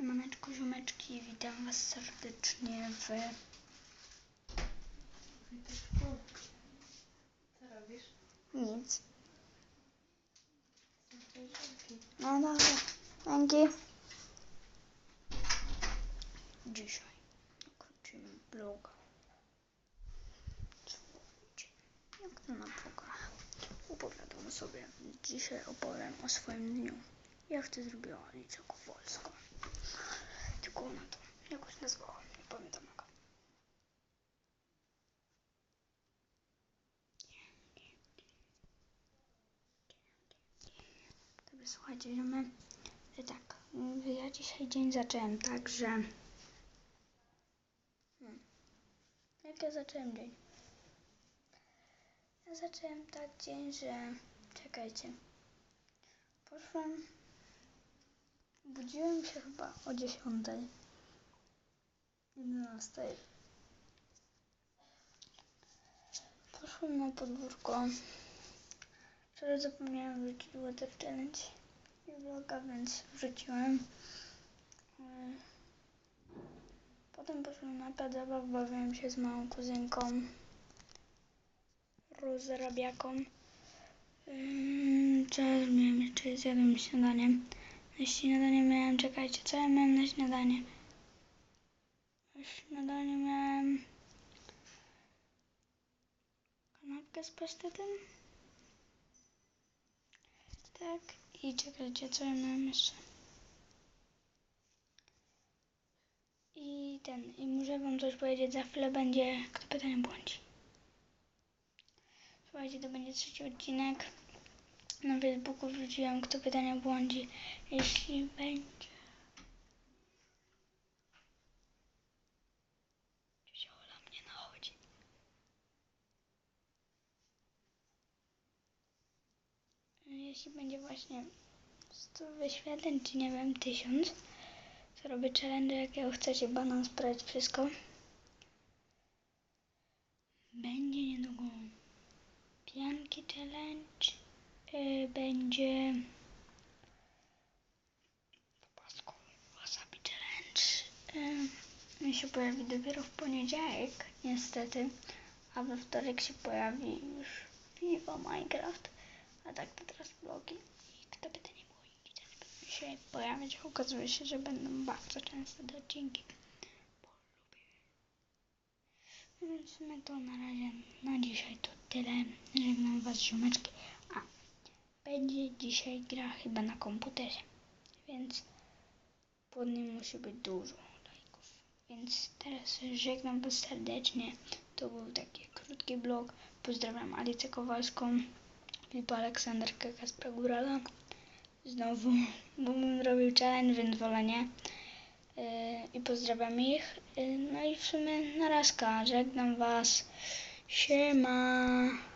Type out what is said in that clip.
Siemaneczko, ziomeczki, witam was serdecznie w... Co robisz? nic. Są koleżanki. No dobra, dzięki. Dzisiaj kończymy bloga. Jak to na blogach opowiadam sobie. Dzisiaj opowiem o swoim dniu. Jak to zrobiła Alicja Kowalska. Tylko ona to jakoś nazwała, nie pamiętam jak. Dobra, słuchajcie, że my... tak, ja dzisiaj dzień zacząłem tak, że... Hmm. Jak ja zacząłem dzień? Ja zacząłem tak dzień, że... Czekajcie. Poszłam... Budziłem się chyba o 10. 11. Poszłam na podwórko. Wczoraj zapomniałam wrzucić Water Challenge i vloga, więc wrzuciłem. Yy. Potem poszłam na zabaw, bawiłem się z małą kuzynką, rozrabiaką. Co ja zrobiłem jeszcze? Zjadłem śniadanie. Na śniadanie miałem, czekajcie, co ja miałem na śniadanie? Na śniadanie miałem kanapkę z pastetem. Tak, i czekajcie, co ja miałem jeszcze. I ten, i muszę wam coś powiedzieć, za chwilę będzie, kto pyta nie błądzi. Słuchajcie, to będzie trzeci odcinek. Na Facebooku wrzuciłem, kto pytania błądzi. Jeśli będzie... Jeśli będzie właśnie 100 wyświetleń, czy nie wiem, 1000, to robię challenge, jakiego chcecie, banan, sprite, wszystko. Będzie niedługo pianki challenge, yy, będzie pasku wasabi challenge. Yy, się pojawi dopiero w poniedziałek, niestety, a we wtorek się pojawi już Viva Minecraft. A tak to teraz vlogi. I kto by to nie było też będą się pojawiać. Okazuje się, że będą bardzo często te odcinki. Więc my to na razie na dzisiaj to tyle. Żegnam was ziomeczki. Będzie dzisiaj gra chyba na komputerze. Więc pod nim musi być dużo lajków. Więc teraz żegnam was serdecznie. To był taki krótki vlog. Pozdrawiam Alicję Kowalską. Filipa Aleksanderka Kaspra Górala. Znowu, bo bym robił challenge, więc wolę nie. Yy, I pozdrawiam ich. Yy, no i w sumie narazka. Żegnam was. Siema.